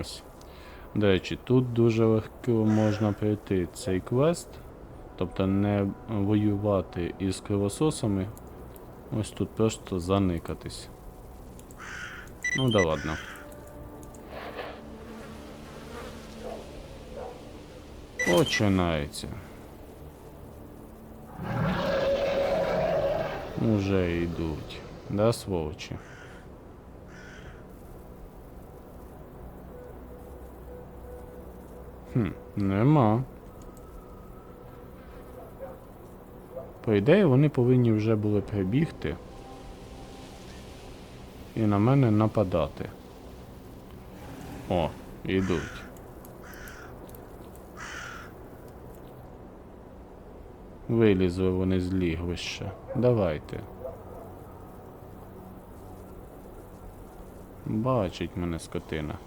Ось. До речі, тут дуже легко можна пройти цей квест. Тобто не воювати із кривососами. Ось тут просто заникатись. Ну да ладно. Починається. Уже йдуть. Да, сволочі? Хм, нема. По ідеї, вони повинні вже були прибігти і на мене нападати. О, ідуть. Вилізли вони з лігвища. Давайте. Бачить мене скотина.